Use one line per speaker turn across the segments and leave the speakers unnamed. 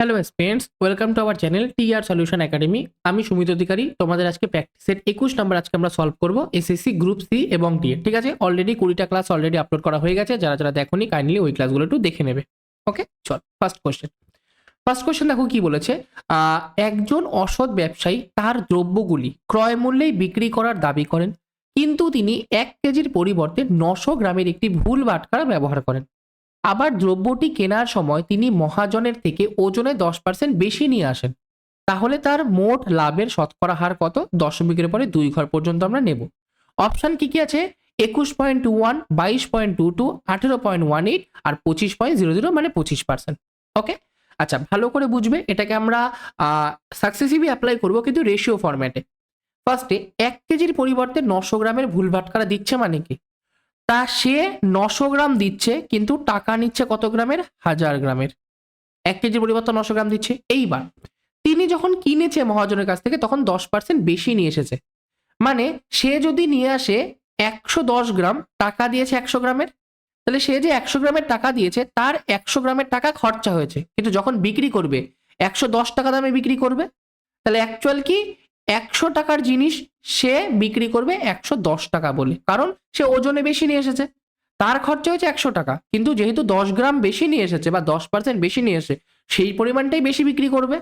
Hello students welcome to our channel T R solution academy আমি সুমিত অধিকারী। তোমাদের আজকে প্র্যাকটিসের একুশ নম্বর আজকে আমরা সলভ করব এসএসসি গ্রুপ সি এবং ডি ঠিক আছে? অলরেডি কুড়িটা ক্লাস অলরেডি আপলোড করা হয়ে গেছে। যারা যারা দেখোনি কাইন্ডলি ওই ক্লাসগুলো একটু দেখে নেবে। ওকে চল ফার্স্ট কোশ্চেন ফার্স্ট কোশ্চেন দেখো কি বলেছে? একজন অসৎ ব্যবসায়ী তার দ্রব্যগুলি ক্রয় মূল্যেই বিক্রি করার দাবি করেন, কিন্তু তিনি এক কেজির পরিবর্তে নশো গ্রামের একটি ভুল বাটখারা ব্যবহার করেন। আবার দ্রব্যটি কেনার সময় তিনি মহাজনের থেকে ওজনে দশ পার্সেন্ট বেশি নিয়ে আসেন। তাহলে তার মোট লাভের শতকরা হার কত? দশমিকের পরে দুই ঘর পর্যন্ত আমরা নেব। অপশান কি কি আছে? একুশ পয়েন্ট টু ওয়ান, বাইশ পয়েন্ট টু টু, আঠেরো পয়েন্ট ওয়ান এইট আর পঁচিশ পয়েন্ট জিরো জিরো মানে পঁচিশ পার্সেন্ট ওকে? আচ্ছা ভালো করে বুঝবে। এটাকে আমরা সাকসেসিভলি অ্যাপ্লাই করব কিন্তু রেশিও ফরম্যাটে ফার্স্টে এক কেজির পরিবর্তে নশো গ্রামের ভুল ভাটকারা দিচ্ছে মানে কি? তা সে নশো গ্রাম দিচ্ছে, কিন্তু টাকা নিচ্ছে কত গ্রামের? হাজার গ্রামের। এক কেজির পরিবর্তে নশো গ্রাম দিচ্ছে। এইবার তিনি যখন কিনেছে মহাজনের কাছ থেকে, তখন দশ পার্সেন্ট বেশি নিয়ে এসেছে। মানে সে যদি নিয়ে আসে একশো দশ গ্রাম, টাকা দিয়েছে একশো গ্রামের, তাহলে সে যে একশো গ্রামের টাকা দিয়েছে, তার একশো গ্রামের টাকা খরচা হয়েছে। কিন্তু যখন বিক্রি করবে, একশো দশ টাকা দামে বিক্রি করবে, তাহলে অ্যাকচুয়াল কি? একশো টাকার জিনিস সে বিক্রি করবে একশো দশ টাকা বলে। কারণ সে ওজনে বেশি নিয়ে এসেছে। তার খরচা হয়েছে একশো টাকা। কিন্তু যেহেতু দশ গ্রাম বেশি নিয়ে এসেছে বা দশ পার্সেন্ট বেশি নিয়ে এসে সেই পরিমাণটাই বেশি বিক্রি করবে।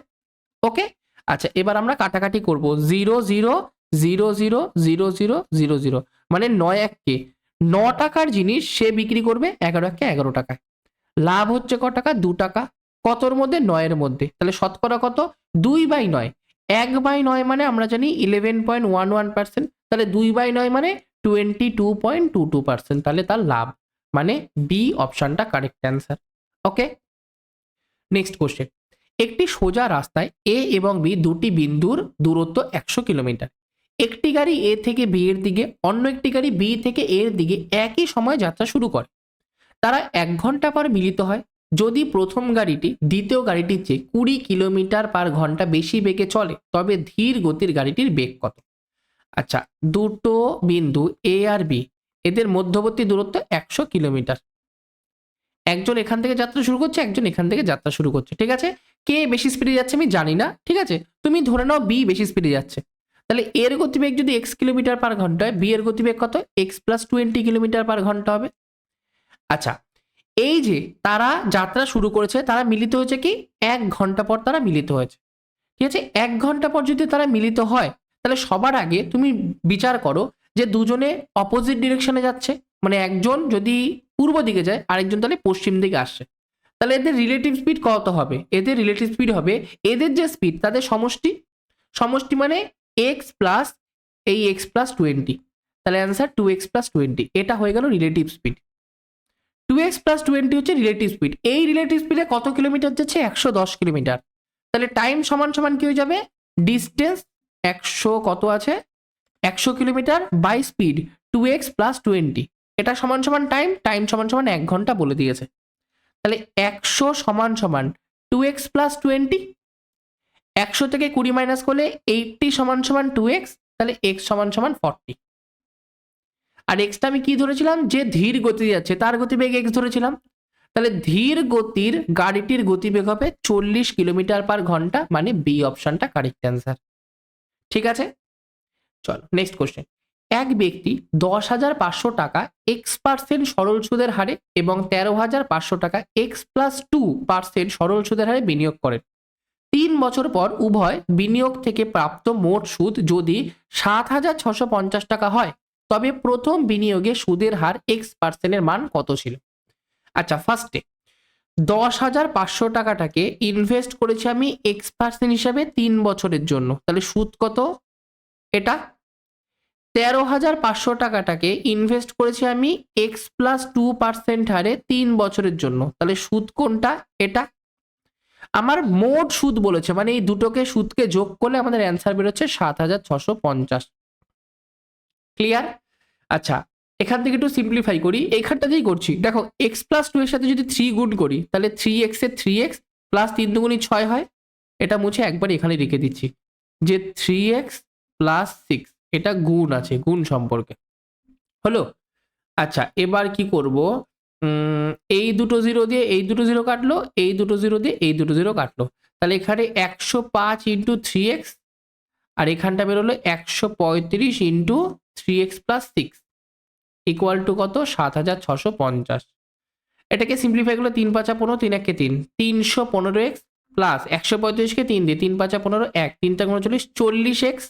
ওকে? আচ্ছা এবার আমরা কাটাকাটি করব। Zero zero zero zero zero zero zero zero. মানে নয় এককে। ন টাকার জিনিস সে বিক্রি করবে এগারো এককে এগারো টাকায়। লাভ হচ্ছে ক টাকা? দু টাকা। কতর মধ্যে? নয়ের মধ্যে। তাহলে শতকরা কত? দুই বাই নয়। এক বাই নয় মানে আমরা জানি eleven point one one percent তাহলে দুই বাই নয় মানে twenty two point two two percent তাহলে তার লাভ মানে বি অপশানটা correct answer okay next question একটি সোজা রাস্তায় এ এবং বি দুটি বিন্দুর দূরত্ব একশো কিলোমিটার। একটি গাড়ি এ থেকে বি এর দিকে, অন্য একটি গাড়ি বি থেকে এর দিকে একই সময় যাত্রা শুরু করে। তারা এক ঘণ্টা পর মিলিত হয়। যদি প্রথম গাড়িটি দ্বিতীয় গাড়িটির চেয়ে কুড়ি কিলোমিটার পার ঘণ্টা বেশি বেগে চলে, তবে ধীর গতির গাড়িটির বেগ কত? আচ্ছা দুটো বিন্দু এ আর বি এদের মধ্যবর্তী দূরত্ব একশো কিলোমিটার। একজন এখান থেকে যাত্রা শুরু করছে, একজন এখান থেকে যাত্রা শুরু করছে, ঠিক আছে? কে বেশি স্পিডে যাচ্ছে আমি জানি না, ঠিক আছে? তুমি ধরে নাও বি বেশি স্পিডে যাচ্ছে। তাহলে এর গতিবেগ যদি এক্স কিলোমিটার পার ঘণ্টা হয় বি এর গতিবেগ কত? X plus twenty kilometre per ঘণ্টা হবে। আচ্ছা এই যে তারা যাত্রা শুরু করেছে, তারা মিলিত হয়েছে কি? এক ঘণ্টা পর তারা মিলিত হয়েছে। ঠিক আছে? এক ঘণ্টা পর যদি তারা মিলিত হয়, তাহলে সবার আগে তুমি বিচার করো যে দুজনে অপোজিট ডিরেকশনে যাচ্ছে। মানে একজন যদি পূর্ব দিকে যায়, আরেকজন তাহলে পশ্চিম দিকে আসছে। তাহলে এদের রিলেটিভ স্পিড কত হবে? এদের রিলেটিভ স্পিড হবে, এদের যে স্পিড তাদের সমষ্টি? সমষ্টি মানে এক্স প্লাস এই এক্স প্লাস টোয়েন্টি তাহলে answer two X plus twenty এটা হয়ে গেল relative speed two X plus twenty হচ্ছে রিলেটিভ স্পিড এই রিলেটিভ স্পিডে কত কিলোমিটার যাচ্ছে? একশো দশ কিলোমিটার তাহলে টাইম সমান সমান কি হয়ে যাবে? ডিস্টেন্স একশো কত আছে? একশো kilometre by speed two X plus twenty এটা সমান সমান টাইম টাইম সমান সমান এক ঘণ্টা বলে দিয়েছে। তাহলে একশো সমান সমান টু এক্স প্লাস টোয়েন্টি একশো থেকে কুড়ি মাইনাস করলে এইটটি সমান সমান টু এক্স তাহলে এক্স সমান সমান ফর্টি আর এক্সটা আমি কি ধরেছিলাম? যে ধীর গতি যাচ্ছে, তার গতিবেগ এক্স ধরেছিলাম। তাহলে ধীর গতির গাড়িটির গতিবেগ হবে চল্লিশ কিলোমিটার পার ঘণ্টা মানে বি অপশনটা কারেক্ট অ্যান্সার ঠিক আছে? চলো নেক্সট কোশ্চেন এক ব্যক্তি দশ হাজার পাঁচশো টাকা এক্স পার্সেন্ট সরল সুদের হারে এবং তেরো হাজার পাঁচশো টাকা এক্স প্লাস টু পার্সেন্ট সরল সুদের হারে বিনিয়োগ করেন। তিন বছর পর উভয় বিনিয়োগ থেকে প্রাপ্ত মোট সুদ যদি সাত হাজার ছশো পঞ্চাশ টাকা হয় তবে প্রথম বিনিয়োগে সুদের হার এক্স পার্সেন্টের মান কত ছিল? আচ্ছা ফার্স্টে দশ হাজার পাঁচশো টাকাটাকে ইনভেস্ট করেছি আমি এক্স পার্সেন্ট হিসাবে তিন বছরের জন্য। তাহলে সুদ কত? এটা তেরো হাজার পাঁচশো টাকাটাকে ইনভেস্ট করেছি আমি এক্স প্লাস টু পার্সেন্ট হারে তিন বছরের জন্য। তাহলে সুদ কোনটা? এটা। আমার মোট সুদ বলেছে মানে এই দুটোকে সুদকে যোগ করলে আমাদের অ্যান্সার বেরোচ্ছে সাত হাজার ছশো পঞ্চাশ। ক্লিয়ার আচ্ছা এখান থেকে একটু সিম্পলিফাই করি। এইখানটাতেই করছি। দেখো এক্স প্লাস টু এর সাথে যদি থ্রি গুণ করি, তাহলে থ্রি এক্সের থ্রি এক্স প্লাস তিন দুগুণি ছয় হয়। এটা মুছে একবার এখানে রেখে দিচ্ছি যে থ্রি এক্স প্লাস সিক্স এটা গুণ আছে, গুণ সম্পর্কে। হলো? আচ্ছা এবার কি করব? এই দুটো জিরো দিয়ে এই দুটো জিরো কাটলো, এই দুটো জিরো দিয়ে এই দুটো জিরো কাটলো। তাহলে এখানে একশো পাঁচ ইন্টু থ্রি এক্স আর এখানটা বেরোলো একশো পঁয়ত্রিশ into three X plus six equal to কত? সাত হাজার ছশো পঞ্চাশ। এটাকে সিম্পলিফাই করলে তিন পাঁচা পনেরো, তিন একে তিন। তিনশো পনেরো এক্স প্লাস একশো পঁয়ত্রিশকে তিন দিয়ে তিন পাঁচা পনেরো, এক। তিনটা উনচল্লিশ চল্লিশ এক্স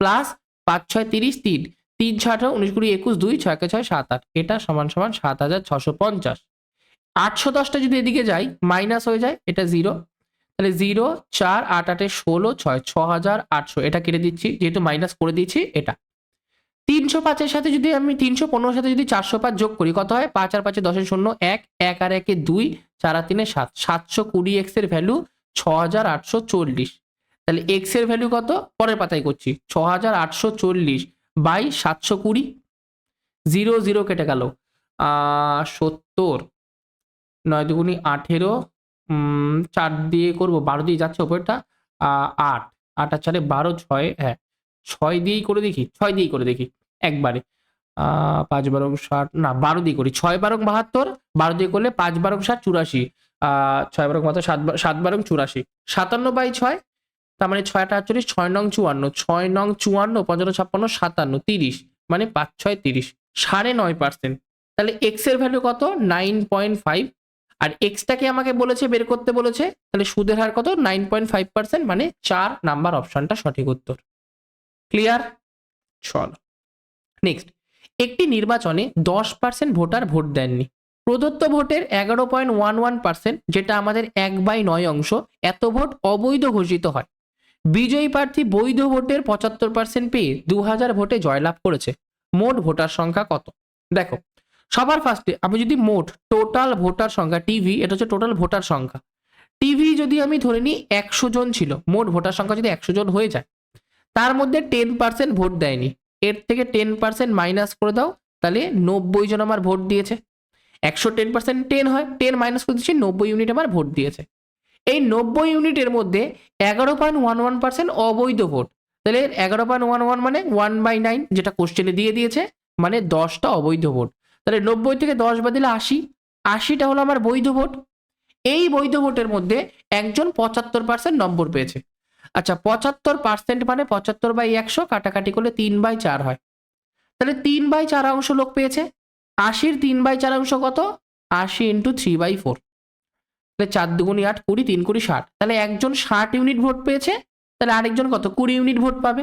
প্লাস পাঁচ ছয় তিরিশ, তিন। তিন ছয় আঠারো, উনিশ কুড়ি, একুশ, দুই, ছয়কে ছয়, সাত, আট। এটা সমান সমান সাত হাজার ছশো পঞ্চাশ। আটশো দশটা যদি এদিকে যাই মাইনাস হয়ে যায়, এটা জিরো তাহলে জিরো চার, আট, আটে ষোলো, ছয় ছ হাজার আটশো। এটা কেটে দিচ্ছি, যেহেতু মাইনাস করে দিচ্ছি এটা। তিনশো পাঁচের সাথে যদি আমি তিনশো পনেরোর সাথে যদি চারশো পাঁচ যোগ করি, কত হয়? পাঁচ আর পাঁচে দশের শূন্য, এক। এক আর একে দুই, চার আর তিনে সাত। সাতশো কুড়ি এক্সের ভ্যালু ছ হাজার আটশো চল্লিশ। তাহলে এক্সের ভ্যালু কত? পরের পাতায় করছি। ছ হাজার আটশো চল্লিশ বাই সাতশো কুড়ি। জিরো জিরো কেটে গেল। সত্তর। নয় দুগুনি আঠেরো। চার দিয়ে করব, বারো দিয়ে যাচ্ছে ওপরটা আট। আট আর চারে বারো, ছয় হ্যাঁ ছয় দিয়েই করে দেখি, ছয় দিয়েই করে দেখি, একবারে। পাঁচ বারং ষাট, না, বারো দিয়ে করি। ছয় বারং বাহাত্তর, বারো দিয়ে করলে পাঁচ বারং ষাট, চুরাশি। ছয় বারো মাত্র সাত সাত বারং চুরাশি। সাতান্ন বাই ছয়, তার মানে ছয়টা আটচল্লিশ, ছয় নং চুয়ান্ন, ছয় নং চুয়ান্ন, পঞ্চান্ন, ছাপ্পান্ন, সাতান্ন, তিরিশ মানে পাঁচ ছয়, তিরিশ, সাড়ে নয় পার্সেন্ট। তাহলে এক্সের ভ্যালু কত? Nine point five. আর এক্সটাকে আমাকে বলেছে, বের করতে বলেছে, তাহলে সুদের হার কত? নাইন পয়েন্ট ফাইভ পার্সেন্ট মানে চার নাম্বার অপশনটা সঠিক উত্তর। ক্লিয়ার চলো। নেক্সট একটি নির্বাচনে দশ পার্সেন্ট ভোটার ভোট দেননি। প্রদত্ত ভোটের এগারো পয়েন্ট ওয়ান ওয়ান পার্সেন্ট যেটা আমাদের এক বাই নয় অংশ, এত ভোট অবৈধ ঘোষিত হয়। বিজয়ী প্রার্থী বৈধ ভোটের পঁচাত্তর পার্সেন্ট পেয়ে দু হাজার ভোটে জয়লাভ করেছে। মোট ভোটার সংখ্যা কত? দেখো, সবার ফার্স্টে আমি যদি মোট টোটাল ভোটার সংখ্যা টিভি এটা হচ্ছে টোটাল ভোটার সংখ্যা। টিভি যদি আমি ধরে নিই একশো জন ছিল, মোট ভোটার সংখ্যা যদি একশো জন হয়ে যায় তার মধ্যে টেন পার্সেন্ট ভোট দেয়নি। এর থেকে টেন পার্সেন্ট মাইনাস করে দাও, তাহলে নব্বই জন আমার ভোট দিয়েছে। একশো টেন পার্সেন্ট টেন হয় টেন মাইনাস করে দিচ্ছি, নব্বই ইউনিট আমার ভোট দিয়েছে। এই নব্বই ইউনিটের মধ্যে এগারো পয়েন্ট ওয়ান ওয়ান পার্সেন্ট অবৈধ ভোট। তাহলে এগারো পয়েন্ট ওয়ান ওয়ান মানে ওয়ান বাই নাইন যেটা কোশ্চেনে দিয়ে দিয়েছে মানে দশটা অবৈধ ভোট। তাহলে নব্বই থেকে দশ বাদ দিলে আশি। আশিটা হলো আমার বৈধ ভোট। এই বৈধ ভোটের মধ্যে একজন পঁচাত্তর পার্সেন্ট নম্বর পেয়েছে। আচ্ছা পঁচাত্তর পার্সেন্ট মানে পঁচাত্তর বাই একশো, কাটাকাটি করলে তিন বাই চার হয়। তাহলে তিন বাই চার অংশ লোক পেয়েছে। আশির তিন বাই চার অংশ কত? আশি ইন্টু থ্রি বাই ফোর তাহলে চার দুগুনি আট কুড়ি, তিন কুড়ি ষাট। তাহলে একজন ষাট ইউনিট ভোট পেয়েছে, তাহলে আরেকজন কত? কুড়ি ইউনিট ভোট পাবে।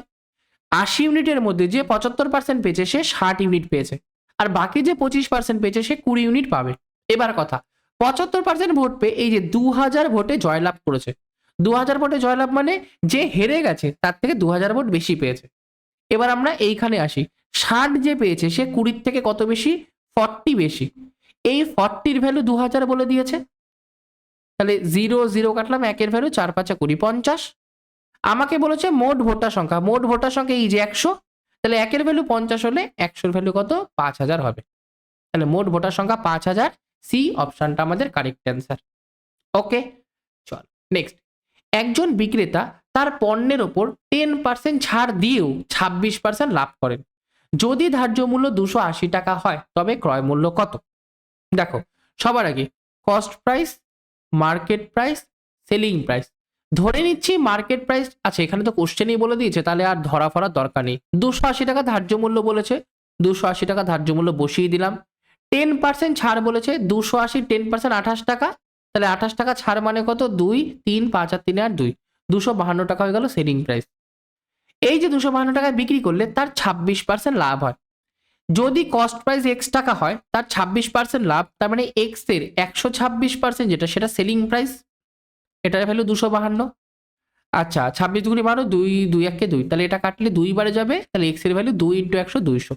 আশি ইউনিটের মধ্যে যে পঁচাত্তর পার্সেন্ট পেয়েছে, সে ষাট ইউনিট পেয়েছে। আর বাকি যে পঁচিশ পার্সেন্ট পেয়েছে, সে কুড়ি ইউনিট পাবে। এবার কথা, পঁচাত্তর পার্সেন্ট ভোট পেয়ে এই যে দু হাজার ভোটে জয়লাভ করেছে। দু হাজার ভোটে জয়লাভ মানে যে হেরে গেছে, তার থেকে দু হাজার ভোট বেশি পেয়েছে। এবার আমরা এইখানে আসি। ষাট যে পেয়েছে, সে কুড়ির থেকে কত বেশি? ফর্টি বেশি। এই ফর্টির ভ্যালু দু হাজার বলে দিয়েছে। তাহলে জিরো জিরো কাটলাম, একের ভ্যালু চার, পাঁচা কুড়ি, পঞ্চাশ। আমাকে বলেছে মোট ভোটার সংখ্যা, মোট ভোটার সংখ্যা এই যে একশো, তাহলে একের ভ্যালু পঞ্চাশ হলে একশোর ভ্যালু কত? পাঁচ হাজার হবে। তাহলে মোট ভোটার সংখ্যা পাঁচ হাজার সি অপশনটা আমাদের কারেক্ট অ্যান্সার ওকে চল নেক্সট একজন বিক্রেতা তার পণ্যের ওপর টেন পার্সেন্ট ছাড় দিয়েও ছাব্বিশ পার্সেন্ট লাভ করেন। যদি ধার্য মূল্য দুশো আশি টাকা হয়, তবে ক্রয় মূল্য কত? দেখো, সবার আগে cost price market price selling price ধরে নিচ্ছি মার্কেট প্রাইস আচ্ছা এখানে তো কোশ্চেনই বলে দিয়েছে, তাহলে আর ধরা ফরার দরকার নেই। দুশো আশি টাকা ধার্য মূল্য বলেছে, দুশো আশি টাকা ধার্য মূল্য বসিয়ে দিলাম। টেন পার্সেন্ট ছাড় বলেছে, দুশো আশি টেন পার্সেন্ট আঠাশ টাকা তাহলে আঠাশ টাকা ছাড় মানে কত? দুই, তিন, পাঁচ আর তিন আর দুই। দুশো বাহান্ন টাকা হয়ে গেল সেলিং প্রাইস এই যে দুশো বাহান্ন টাকায় বিক্রি করলে তার ছাব্বিশ পার্সেন্ট লাভ হয়। যদি কস্ট প্রাইস এক্স টাকা হয়, তার ছাব্বিশ পার্সেন্ট লাভ, তার মানে এক্সের একশো ছাব্বিশ পার্সেন্ট যেটা, সেটা সেলিং প্রাইস এটার ভ্যালু দুশো বাহান্ন। আচ্ছা ছাব্বিশ দুগুনি বারো, দুই দুই এককে দুই। তাহলে এটা কাটলে দুই বারে যাবে, তাহলে এক্সের ভ্যালু দুই ইন্টু একশো দুইশো।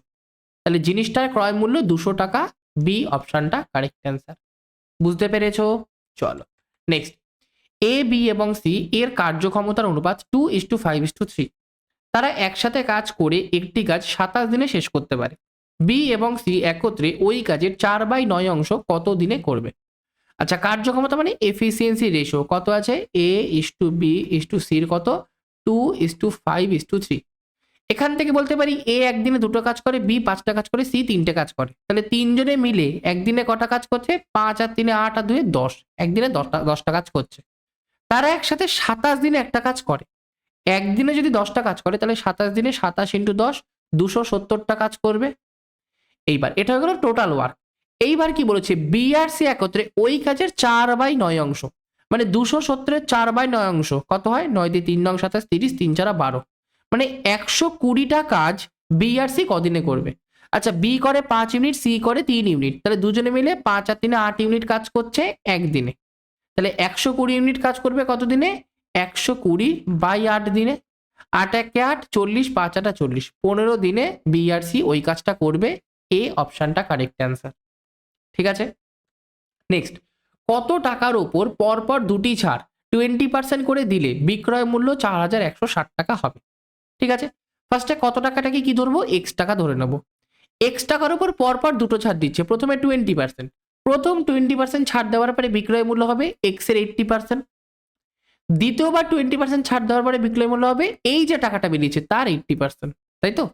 তাহলে জিনিসটার ক্রয় মূল্য দুশো টাকা বি অপশনটা কারেক্ট অ্যান্সার বুঝতে পেরেছ? চলো নেক্সট এ বি এবং সি এর কার্যক্ষমতার অনুপাত two is two five is two three তারা একসাথে কাজ করে একটি কাজ সাতাশ দিনে শেষ করতে পারে। বি এবং সি একত্রে ওই কাজের চার বাই নয় অংশ কত দিনে করবে? আচ্ছা কার্যক্ষমতা মানে এফিসিয়েন্সি রেশিও কত আছে? A is two B is two সির কত? Two is two five is two three এখান থেকে বলতে পারি এ একদিনে দুটো কাজ করে, বি পাঁচটা কাজ করে, সি তিনটে কাজ করে। তাহলে তিনজনে মিলে একদিনে কটা কাজ করছে? পাঁচ, আর তিনে আট, আর দুয়ে দশ। একদিনে দশটা দশটা কাজ করছে। তারা একসাথে সাতাশ দিনে একটা কাজ করে। একদিনে যদি দশটা কাজ করে, তাহলে সাতাশ দিনে সাতাশ ইন্টু দশ, দুশো সত্তরটা কাজ করবে। এইবার, এটা হয়ে গেল টোটাল ওয়ার্ক। এইবার কি বলেছে? বি আর সি একত্রে ওই কাজের চার বাই নয় অংশ। মানে দুশো সত্তরের চার বাই নয় অংশ। কত হয়? নয় দিয়ে তিন নং সাতাশ, তিরিশ, তিন চারা বারো। মানে একশো কুড়িটা কাজ বিআরসি কদিনে করবে? আচ্ছা বি করে পাঁচ ইউনিট সি করে তিন ইউনিট। তাহলে দুজনে মিলে পাঁচ আর তিনে আট ইউনিট কাজ করছে একদিনে। তাহলে একশো কুড়ি ইউনিট কাজ করবে কত দিনে একশো কুড়ি বাই আট দিনে। আট একে আট, চল্লিশ, পাঁচ আটা চল্লিশ। পনেরো দিনে বি আর সি ওই কাজটা করবে। এ অপশানটা কারেক্ট অ্যান্সার ঠিক আছে? নেক্সট কত টাকার ওপর পরপর দুটি ছাড়? টোয়েন্টি পার্সেন্ট করে দিলে বিক্রয় মূল্য চার হাজার একশো ষাট টাকা হবে। ঠিক আছে? ফার্স্টে কত টাকাটাকে কি ধরবো? এক্স টাকা ধরে নেব। এক্স টাকার উপর পরপর দুটো ছাড় দিচ্ছে। প্রথমে টোয়েন্টি পার্সেন্ট প্রথম টোয়েন্টি পার্সেন্ট ছাড় দেওয়ার পরে বিক্রয় মূল্য হবে এক্সের এইট্টি পার্সেন্ট দ্বিতীয়বার টোয়েন্টি পার্সেন্ট ছাড় দেওয়ার পরে বিক্রয় মূল্য হবে এই যে টাকাটা বেরিয়েছে, তার এইট্টি পার্সেন্ট তাই তো?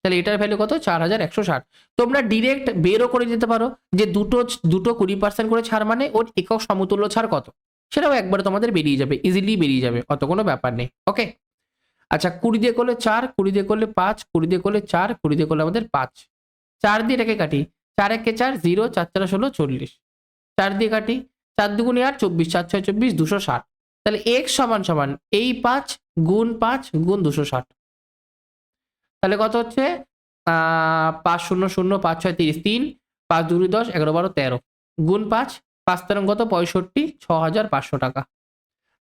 তাহলে এটার ভ্যালু কত? চার হাজার একশো ষাট। তোমরা ডিরেক্ট বেরও করে দিতে পারো যে দুটো দুটো কুড়ি পার্সেন্ট করে ছাড় মানে ওর একক সমতুল্য ছাড় কত? সেটাও একবারে তোমাদের বেরিয়ে যাবে ইজিলি বেরিয়ে যাবে, অত কোনো ব্যাপার নেই। ওকে আচ্ছা কুড়ি দিয়ে করলে চার, কুড়ি দিয়ে করলে পাঁচ, কুড়ি দিয়ে করলে চার, কুড়ি দিয়ে করলে আমাদের পাঁচ। চার দিয়ে এটাকে কাটি, চার একে চার, জিরো, চার চার ষোলো, চল্লিশ। চার দিয়ে কাটি, চার দুগুণে আট, চব্বিশ, চার ছয়, চব্বিশ, দুশো ষাট। তাহলে এক্স সমান সমান, এই পাঁচ গুণ পাঁচ গুণ দুশো ষাট। তাহলে কত হচ্ছে? পাঁচ শূন্য শূন্য, পাঁচ ছয় তিরিশ তিন, পাঁচ দুই দশ, এগারো বারো তেরো। গুণ পাঁচ পাঁচ তেরো কত? পঁয়ষট্টি, ছ হাজার পাঁচশো টাকা।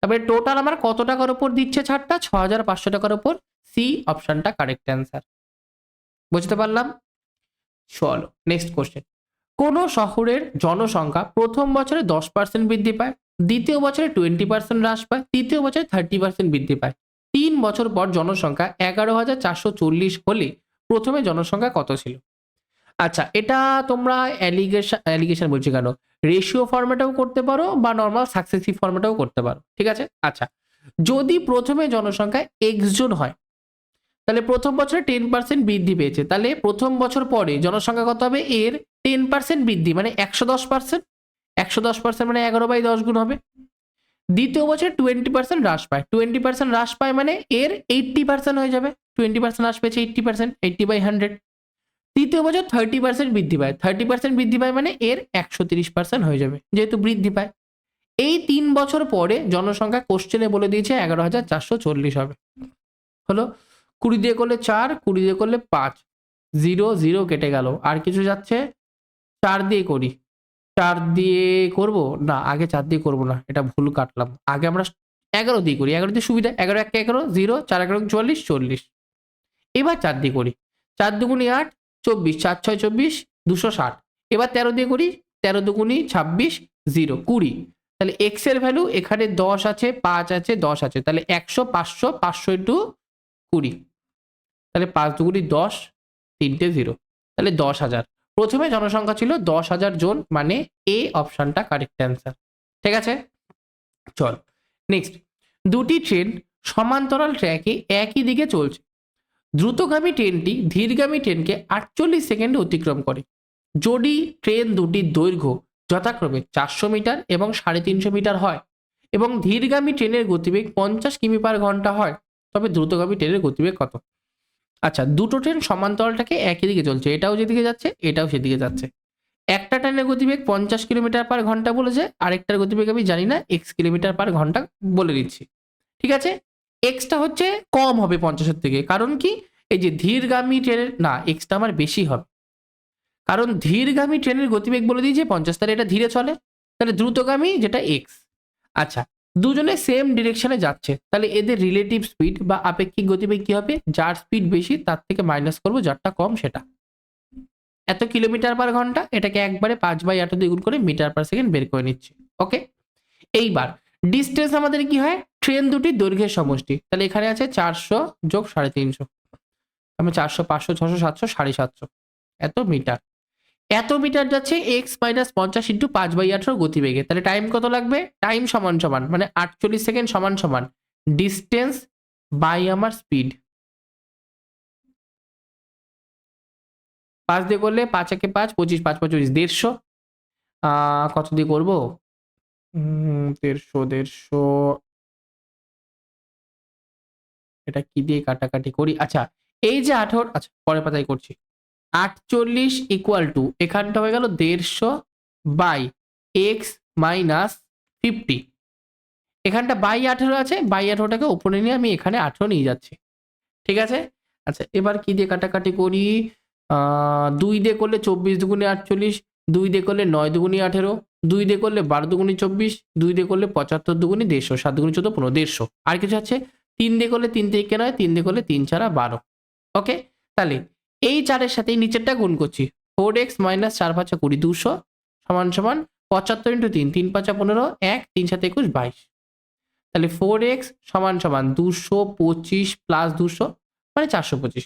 তারপরে টোটাল আমার কত টাকার উপর দিচ্ছে ছাড়টা? ছ হাজার পাঁচশো টাকার উপর। সি অপশনটা কারেক্ট অ্যান্সার বুঝতে পারলাম? চলো নেক্সট কোশ্চেন কোন শহরের জনসংখ্যা প্রথম বছরে দশ পার্সেন্ট বৃদ্ধি পায়, দ্বিতীয় বছরে টোয়েন্টি পার্সেন্ট হ্রাস পায়, তৃতীয় বছরে থার্টি পার্সেন্ট বৃদ্ধি পায়। তিন বছর পর জনসংখ্যা এগারো হাজার চারশো চল্লিশ হলে প্রথমে জনসংখ্যা কত ছিল? আচ্ছা এটা তোমরা অ্যালিগেশন অ্যালিগেশন বলছি কেন? রেশিও ফর্মেটেও করতে পারো বা নর্মাল সাকসেসিভ ফর্মেটেও করতে পারো, ঠিক আছে? আচ্ছা যদি প্রথমে জনসংখ্যা এক্স জন হয়, তাহলে প্রথম বছরে টেন পার্সেন্ট বৃদ্ধি পেয়েছে, তাহলে প্রথম বছর পরে জনসংখ্যা কত হবে? এর টেন পার্সেন্ট বৃদ্ধি মানে একশো দশ পার্সেন্ট একশো দশ পার্সেন্ট মানে এগারো বাই দশ গুণ হবে। দ্বিতীয় বছরে টোয়েন্টি পার্সেন্ট হ্রাস পায়। টোয়েন্টি পার্সেন্ট হ্রাস পায় মানে এর এইট্টি পার্সেন্ট হয়ে যাবে। টোয়েন্টি পার্সেন্ট হ্রাস পেয়েছে eighty percent eighty by hundred তৃতীয় বছর থার্টি পার্সেন্ট বৃদ্ধি পায়। থার্টি পার্সেন্ট বৃদ্ধি পায় মানে এর একশো তিরিশ পার্সেন্ট হয়ে যাবে, যেহেতু বৃদ্ধি পায়। এই তিন বছর পরে জনসংখ্যা কোশ্চেনে বলে দিয়েছে এগারো হাজার চারশো চল্লিশ হবে। হলো, কুড়ি দিয়ে করলে চার, কুড়ি দিয়ে করলে পাঁচ, জিরো জিরো কেটে গেল। আর কিছু যাচ্ছে? চার দিয়ে করি। চার দিয়ে করব? না, আগে চার দিয়ে করব না, এটা ভুল কাটলাম। আগে আমরা এগারো দিয়ে করি। এগারো দিয়ে সুবিধা, এগারো, এক এগারো, জিরো, চার এগারো চুয়াল্লিশ চল্লিশ। এবার চার দিয়ে করি। চার দুগুনি আট চব্বিশ চার ছয়, চব্বিশ, দুশো ষাট। এবার তেরো দিয়ে করি তেরো দুগুনি ছাব্বিশ, জিরো, কুড়ি। তাহলে এক্সের ভ্যালু এখানে দশ আছে, পাঁচ আছে, দশ আছে। তাহলে একশো, পাঁচশো পাঁচশো ইন্টু কুড়ি। তাহলে পাঁচ দুগুনি দশ, তিনটে জিরো। তাহলে দশ হাজার। প্রথমে জনসংখ্যা ছিল দশ হাজার জন মানে এ অপশনটা কারেক্ট অ্যান্সার ঠিক আছে? চল। নেক্সট দুটি ট্রেন সমান্তরাল ট্র্যাকে একই দিকে চলছে। দ্রুতগামী ট্রেনটি ধীরগামী ট্রেনকে আটচল্লিশ সেকেন্ডে অতিক্রম করে। যদি ট্রেন দুটির দৈর্ঘ্য যথাক্রমে চারশো মিটার এবং সাড়ে তিনশো মিটার হয় এবং ধীরগামী ট্রেনের গতিবেগ পঞ্চাশ কিমি পার ঘণ্টা হয়, তবে দ্রুতগামী ট্রেনের গতিবেগ কত? আচ্ছা দুটো ট্রেন সমান্তরালটাকে একই দিকে চলছে। এটাও যেদিকে যাচ্ছে, এটাও সেদিকে যাচ্ছে। একটা ট্রেনের গতিবেগ পঞ্চাশ কিলোমিটার পার ঘণ্টা বলেছে, আরেকটার গতিবেগ আমি জানি না, এক্স কিলোমিটার পার ঘণ্টা বলে দিচ্ছি। ঠিক আছে? এক্সটা হচ্ছে কম হবে পঞ্চাশের থেকে। কারণ কি? এই যে ধীরগামী ট্রেনের না এক্সটা আমার বেশি হবে। কারণ ধীরগামী ট্রেনের গতিবেগ বলে দিয়েছে, পঞ্চাশ তাহলে এটা ধীরে চলে। তাহলে দ্রুতগামী যেটা এক্স আচ্ছা দুজনে সেম ডিরেকশনে যাচ্ছে। তাহলে এদের রিলেটিভ স্পিড বা আপেক্ষিক গতিবেগ কি হবে? যার স্পিড বেশি, তার থেকে মাইনাস করব, যারটা কম, সেটা। এত কিলোমিটার পার ঘণ্টা, এটাকে একবারে পাঁচ বাই আট দ্বিগুণ করে মিটার পার সেকেন্ড বের করে নিচ্ছি। ওকে এইবার ডিস্টেন্স আমাদের কি হয়? ট্রেন দুটি দৈর্ঘ্যের সমষ্টি। তাহলে এখানে আছে চারশো যোগ সাড়ে তিনশো। আমি চারশো, পাঁচশো, ছশো, সাতশো, সাড়ে সাতশো। এত মিটার। এত মিটার যাচ্ছে এক্স মাইনাস পঞ্চাশ ইন্টু পাঁচ বাই আঠারো গতিবেগে। তাহলে টাইম কত লাগবে? টাইম সমান সমান মানে আটচল্লিশ সেকেন্ড সমান সমান। ডিস্টেন্স বাই আমার স্পিড পাঁচ দিয়ে করলে পাঁচ একে পাঁচ, পঁচিশ পাঁচ, পঁচিশ, দেড়শো। কত দিয়ে করব? দেড়শো দেড়শো। এটা কি দিয়ে কাটাকাটি করি? আচ্ছা এই যে আঠারো আচ্ছা পরে পাতায় করছি। আটচল্লিশ ইকুয়াল টু এখানটা হয়ে গেল দেড়শো বাই এক্স মাইনাস ফিফটি এখানটা বাই আঠেরো আছে বাই আঠেরোটাকে ওপরে নিয়ে আমি এখানে আঠেরো নিয়ে যাচ্ছি। ঠিক আছে? আচ্ছা এবার কি দিয়ে কাটাকাটি করি? দুই দিয়ে করলে চব্বিশ দুগুণে আটচল্লিশ, দুই দিয়ে করলে নয় দুগুণে আঠেরো, দুই দিয়ে করলে বারো দুগুণে চব্বিশ, দুই দিয়ে করলে পঁচাত্তর দুগুণে দেড়শো, সাত দুগুণে চোদ্দ, পনেরো, দেড়শো। আর কিছু আছে? তিন দিয়ে করলে তিন থেকে নয় তিন দিয়ে করলে তিন ছাড়া বারো। ওকে তাহলে এই চারের সাথে নিচেরটা গুণ করছি। ফোর এক্স মাইনাস চার পাঁচা কুড়ি, দুশো সমান সমান পঁচাত্তর ইন্টু তিন তিন পাঁচা পনেরো, এক, তিন সাথে একুশ, বাইশ। তাহলে ফোর এক্স সমান সমান দুশো পঁচিশ প্লাস দুশো মানে চারশো পঁচিশ।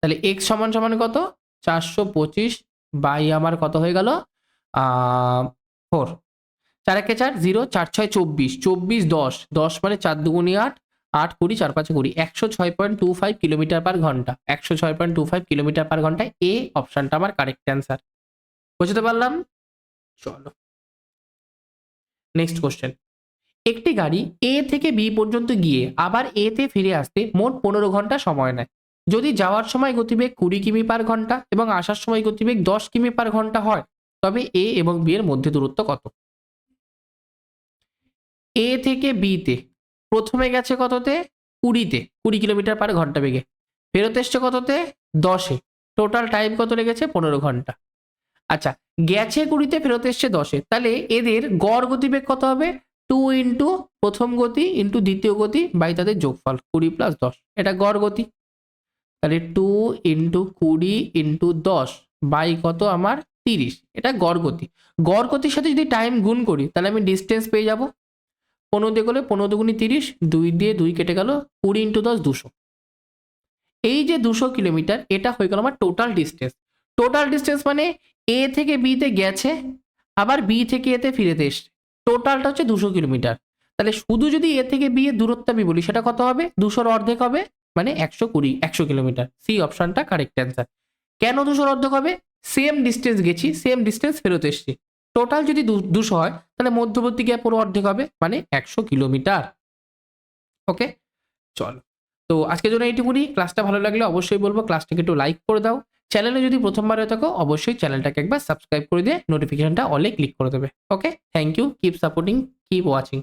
তাহলে এক্স সমান সমান কত? চারশো পঁচিশ বাই আমার কত হয়ে গেল? ফোর চার একে চার, জিরো, চার, ছয়, চব্বিশ। চব্বিশ, দশ। দশ মানে চার দুগুণি আট আট কুড়ি, চার পাঁচে কুড়ি। একশো ছয় point two five kilometre per ঘণ্টা। একশো ছয় point two five kilometre per ঘন্টায় এ অপশনটা আমার কারেক্ট অ্যান্সার বুঝতে পারলাম? চলো। নেক্সট কোশ্চেন একটি গাড়ি এ থেকে বি পর্যন্ত গিয়ে আবার এ তে ফিরে আসতে মোট পনেরো ঘণ্টা সময় নেয়। যদি যাওয়ার সময় গতিবেগ কুড়ি কিমি পার ঘণ্টা এবং আসার সময় গতিবেগ দশ কিমি পার ঘণ্টা হয়, তবে এ এবং বি এর মধ্যে দূরত্ব কত? এ থেকে বি তে, প্রথমে গেছে কততে? কুড়িতে, কুড়ি কিলোমিটার পার ঘণ্টা বেগে। ফেরত এসছে কততে? দশে। টোটাল টাইম কত লেগেছে? পনেরো ঘণ্টা। আচ্ছা গেছে কুড়িতে, ফেরত এসছে দশে। তাহলে এদের গড় গতিবেগ কত হবে? টু ইন্টু প্রথম গতি ইন্টু দ্বিতীয় গতি বাই তাদের যোগফল, কুড়ি প্লাস দশ। এটা গড় গতি। তাহলে টু ইন্টু কুড়ি ইন্টু দশ বাই কত আমার? তিরিশ। এটা গড় গতি। গড় গতির সাথে যদি টাইম গুণ করি, তাহলে আমি ডিস্টেন্স পেয়ে যাব। পনেরো দিয়ে গেলে পনেরো দুগুণি তিরিশ, দুই দিয়ে দুই কেটে গেল কুড়ি ইন্টু দশ দুশো। এই যে দুশো কিলোমিটার, এটা হয়ে গেল আমার টোটাল ডিস্টেন্স টোটাল ডিস্টেন্স মানে এ থেকে বিতে গেছে, আবার বি থেকে এতে ফিরেতে এসছে। টোটালটা হচ্ছে দুশো কিলোমিটার। তাহলে শুধু যদি এ থেকে বি এর দূরত্ব আমি বলি, সেটা কত হবে? দুশোর অর্ধেক হবে মানে একশো কুড়ি, একশো কিলোমিটার। সি অপশনটা কারেক্ট অ্যান্সার কেন দুশোর অর্ধেক হবে? সেম ডিস্টেন্স গেছি সেম ডিস্টেন্স ফেরত এসছি। টোটাল যদি দুশো হয়, তাহলে মধ্যবর্তী গ্যাপ পুরো অর্ধেক হবে মানে একশো কিলোমিটার। ওকে চল। তো আজকের জন্য এইটুকুনি। ক্লাসটা ভালো লাগলে অবশ্যই বলব ক্লাসটাকে একটু লাইক করে দাও। চ্যানেলে যদি প্রথমবার হয়ে থাকো, অবশ্যই চ্যানেলটাকে একবার সাবস্ক্রাইব করে দিয়ে নোটিফিকেশনটা অলে ক্লিক করে দেবে। Okay thank you keep supporting keep watching